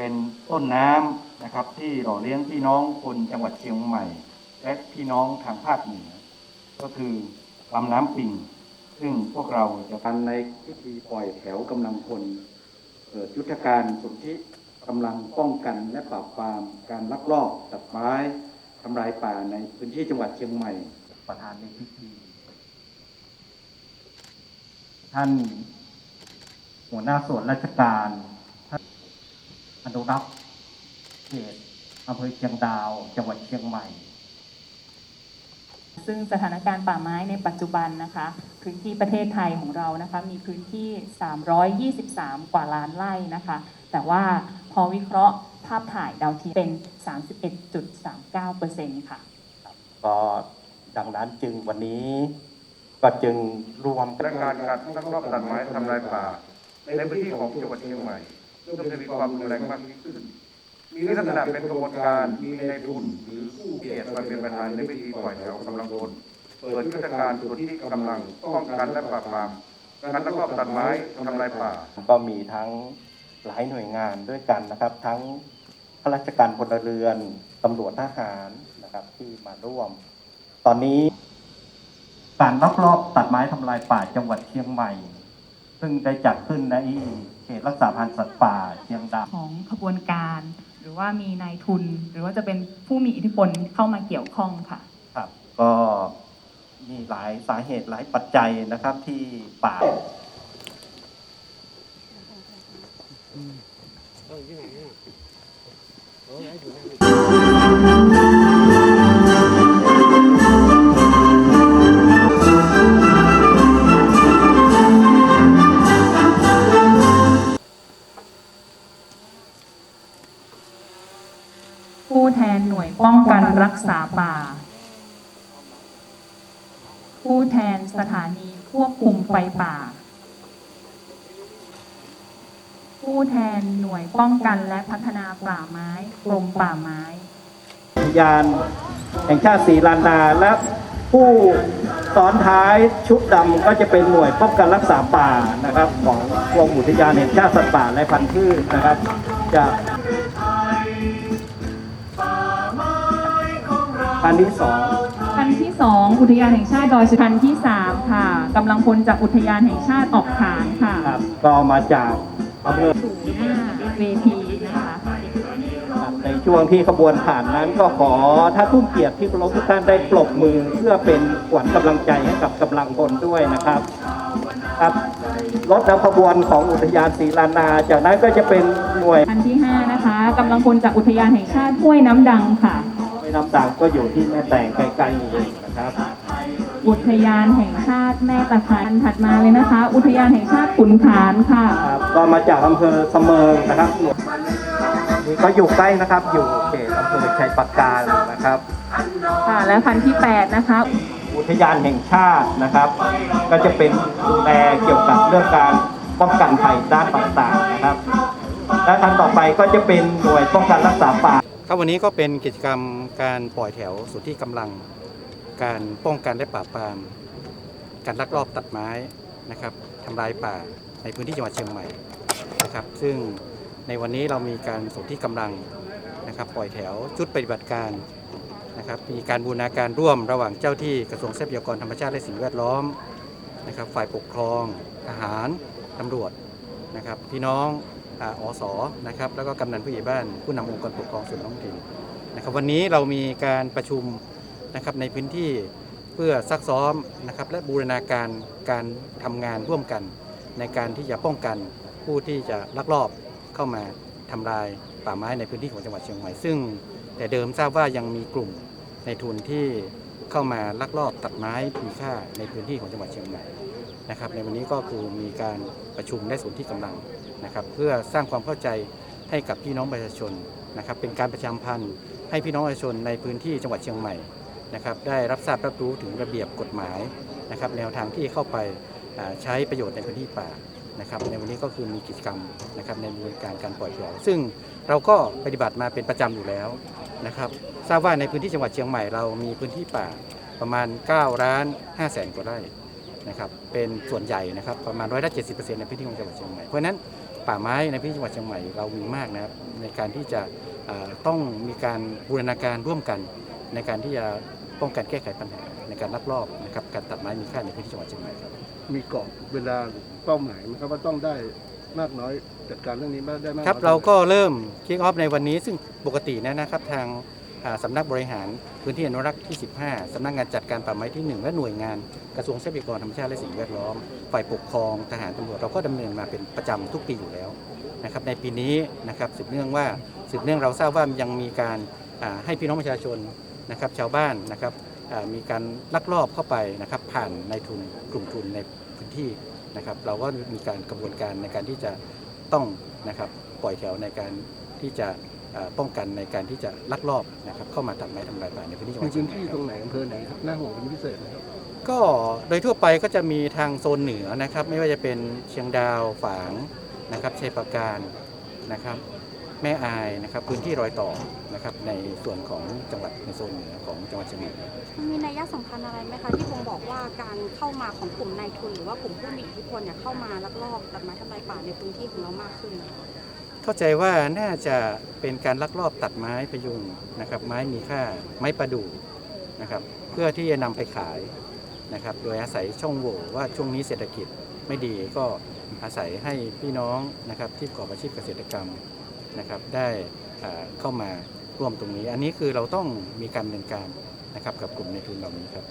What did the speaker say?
เป็นต้นน้ำนะครับที่หล่อเลี้ยงพี่น้องคนจังหวัดเชียงใหม่ และพี่น้องทางภาคเหนือ ก็คือลำน้ำปิง ซึ่งพวกเราจะทำในพิธีปล่อยแถวกำลังพลเปิดยุทธการสุนธิกำลังป้องกันและปราบปรามการลักลอบตัดไม้ทำลายป่าในพื้นที่จังหวัดเชียงใหม่ ประธานในพิธี ท่านหัวหน้าส่วนราชการ นุรักษ์เขตอำเภอเชียงดาว จังหวัดเชียงใหม่ ซึ่งสถานการณ์ป่าไม้ในปัจจุบันนะคะ พื้นที่ประเทศไทยของเรานะคะ มีพื้นที่ 323 กว่าล้านไร่นะคะ แต่ว่าพอวิเคราะห์ภาพถ่ายดาวเทียมเป็น 31.39%ค่ะก็ดังนั้นจึงวันนี้ก็จึงรวมและการการลักลอบตัดไม้ทำลายป่า ในพื้นที่ของจังหวัดเชียงใหม่ เริ่มจะมีความรุนแรงมากยิ่งขึ้น มีลักษณะเป็นกระบวนการ มีในทุนหรือผู้เกียรติมาเป็นประธานในพิธีปล่อยแถวกำลังพลเปิดยุทธการส่วนที่กำลังป้องกันและปราบปรามการลักลอบตัดไม้ทำลายป่า ก็มีทั้งหลายหน่วยงานด้วยกันนะครับ ทั้งข้าราชการพลเรือนตำรวจทหารนะครับที่มาร่วม ตอนนี้การลักลอบตัดไม้ทำลายป่าจังหวัดเชียงใหม่ ซึ่งได้จัดขึ้นในเขตรักษาพันธุ์สัตว์ป่าเชียงดาวของขบวนการ หรือว่ามีนายทุน หรือว่าจะเป็นผู้มีอิทธิพลเข้ามาเกี่ยวข้องค่ะ ครับ ก็มีหลายสาเหตุหลายปัจจัยนะครับที่ป่าผู้ รักษาป่า ผู้แทนสถานีควบคุมไฟป่า ผู้แทนหน่วยป้องกันและพัฒนาป่าไม้กรมป่าไม้อุทยานแห่งชาติศรีลานาและผู้ซ้อนท้ายชุดดำก็จะเป็นหน่วยป้องกันรักษาป่านะครับ ของกรมอุทยานแห่งชาติสัตว์ป่าและพันธุ์พืชนะครับจะ พันธุ์ที่สองคันที่ 2 อุทยานแห่งชาติดอยสุเทพคันที่ 3 ค่ะกำลังพลจากอุทยานแห่งชาติออกขานค่ะครับก็มาจากอำเภอสู่หน้าเวทีนะคะครับในช่วงที่ขบวนผ่านนั้นก็ขอถ้าผู้เกียรติที่เคารพทุกท่านได้ปรบมือเพื่อเป็นขวัญกำลังใจให้กับกำลังพลด้วยนะครับครับรถนำขบวนของอุทยานศรีลานา จากนั้นก็จะเป็นหน่วยคันที่ 5 นะคะกำลังพลจากอุทยานแห่งชาติห้วยน้ำดังค่ะไม่น้ำต่างก็อยู่ที่แม่แตงใกล้ๆนี่เองนะครับ อุทยานแห่งชาติแม่ตะพานถัดมาเลยนะคะ อุทยานแห่งชาติขุนขานค่ะ ครับก็มาจากอำเภอเสมิงนะครับนี่ก็อยู่ใกล้นะครับ อยู่เขตอำเภอชัยปราการนะครับ ค่ะ และคันที่ 8 นะคะ อุทยานแห่งชาตินะครับ ก็จะเป็นดูแลเกี่ยวกับเรื่องการป้องกันภัยด้านต่างๆนะครับ และทันต่อไปก็จะเป็นหน่วยป้องกันรักษาป่า ครับวันนี้ก็เป็นกิจกรรมการปล่อยแถวส่วนที่กำลังการป้องกันและปราบปราม การลักลอบตัดไม้นะครับทำลายป่าในพื้นที่จังหวัดเชียงใหม่นะครับ ซึ่งในวันนี้เรามีการสนที่กำลังนะครับ ปล่อยแถวชุดปฏิบัติการนะครับ มีการบูรณาการร่วมระหว่างเจ้าที่กระทรวงทรัพยากรธรรมชาติและสิ่งแวดล้อมนะครับ ฝ่ายปกครองทหารตำรวจ นะครับพี่น้องอาอสนะครับแล้วก็กำนันผู้ใหญ่บ้านผู้นำองค์กรปกครองส่วนท้องถิ่นนะครับวันนี้เรามีการประชุมนะครับในพื้นที่เพื่อซักซ้อมนะครับและบูรณาการการทำงานร่วมกัน ในการที่จะป้องกันผู้ที่จะลักลอบเข้ามาทำลายป่าไม้ในพื้นที่ของจังหวัดเชียงใหม่ซึ่ง แต่เดิมทราบว่ายังมีกลุ่มในทุนที่ เข้ามาลักลอบตัดไม้มีค่าในพื้นที่ของจังหวัดเชียงใหม่นะครับในวันนี้ก็คือมีการประชุมและส่วนที่กำลังนะครับเพื่อสร้างความเข้าใจให้กับพี่น้องประชาชนนะครับเป็นการประชาพันธ์ให้พี่น้องประชาชนในพื้นที่จังหวัดเชียงใหม่นะครับได้รับทราบรับรู้ถึงระเบียบกฎหมายนะครับแนวทางที่เข้าไปใช้ประโยชน์ในพื้นที่ป่า นะครับในวันนี้ก็คือมีกิจกรรมนะครับในบริการการปล่อยแถวซึ่งเราก็ปฏิบัติมาเป็นประจำอยู่แล้วนะครับทราบว่าในพื้นที่จังหวัดเชียงใหม่เรามีพื้นที่ป่าประมาณ9ล้าน5แสนกว่าไร่นะครับเป็นส่วนใหญ่นะครับประมาณร้อยละเจ็ดสิบเปอร์เซ็นต์ในพื้นที่ของจังหวัดเชียงใหม่เพราะนั้นป่าไม้ในพื้นที่จังหวัดเชียงใหม่เรามีมากนะครับในการที่จะต้องมีการบูรณาการร่วมกันในการที่จะป้องกันแก้ไขปัญหาในการลักลอบนะครับการตัดไม้มีค่าในพื้นที่จังหวัดเชียงใหม่ครับ มีกรอบเวลาหรือเป้าหมายไหมครับว่าต้องได้มากน้อยจัดการเรื่องนี้มากได้มากครับน้อยเราก็เริ่มคิกออฟในวันนี้ ซึ่งปกติเนยนะครับทางอ่าสำนักบริหารพื้นที่อนุรักษ์ที่ 15 สำนักงานจัดการป่าไม้ที่ 1 และหน่วยงานกระทรวงทรัพยากรธรรมชาติและสิ่งแวดล้อม ฝ่ายปกครองทหารตำรวจเราก็ดำเนินมาเป็นประจำทุกปีอยู่แล้วนะครับในปีนี้นะครับสืบเนื่องว่าสืบเนื่องเราทราบว่ายังมีการอ่าให้พี่น้องประชาชนนะครับชาวบ้านนะครับอ่า มีการลักลอบเข้าไปนะครับผ่านในายทุนกลุ่มทุนในพื้นที่นะครับ เราก็มีการกระบวนการในการที่จะต้องนะครับปล่อยแถวในการที่จะเอ่อป้องกันในการที่จะลักลอบนะครับเข้ามาตัดไม้ทำลายป่าในพื้นที่จังหมีวัดเชียพื้งนใหม่ที่ครับตรงไหนอำเภอไหนครับน่าห่วงเป็นพิเศษไหมครับก็โดยทั่วไปก็จะมีทางโซนเหนือนะครับ ไม่ว่าจะเป็นเชียงดาวฝางนะครับชัยปราการนะครับ แม่อายนะครับพื้นที่รอยต่อนะครับในส่วนของจังหวัดในโซนเหนือของจังหวัดเชียงใหม่มันมีนัยสำคัญอะไรไหมคะที่บ่งบอกว่าการเข้ามาของกลุ่มนายทุน หรือว่ากลุ่มผู้มีอิทธิพลเนี่ยเข้ามาลักลอบตัดไม้ทำลายป่าในพื้นที่ของเรามากขึ้นนะคะเข้าใจว่าน่าจะเป็นการลักลอบตัดไม้พยุงนะครับไม้มีค่าไม้ประดู่นะครับเพื่อที่จะนำไปขายนะครับโดยอาศัยช่องโหว่ว่าช่วงนี้เศรษฐกิจไม่ดีก็อาศัยให้พี่น้องนะครับที่ประกอบอาชีพเกษตรกรรม นะครับได้เข้ามาร่วมตรงนี้ อันนี้คือเราต้องมีการดำเนินการนะครับกับกลุ่มในทุนเหล่านี้ครับ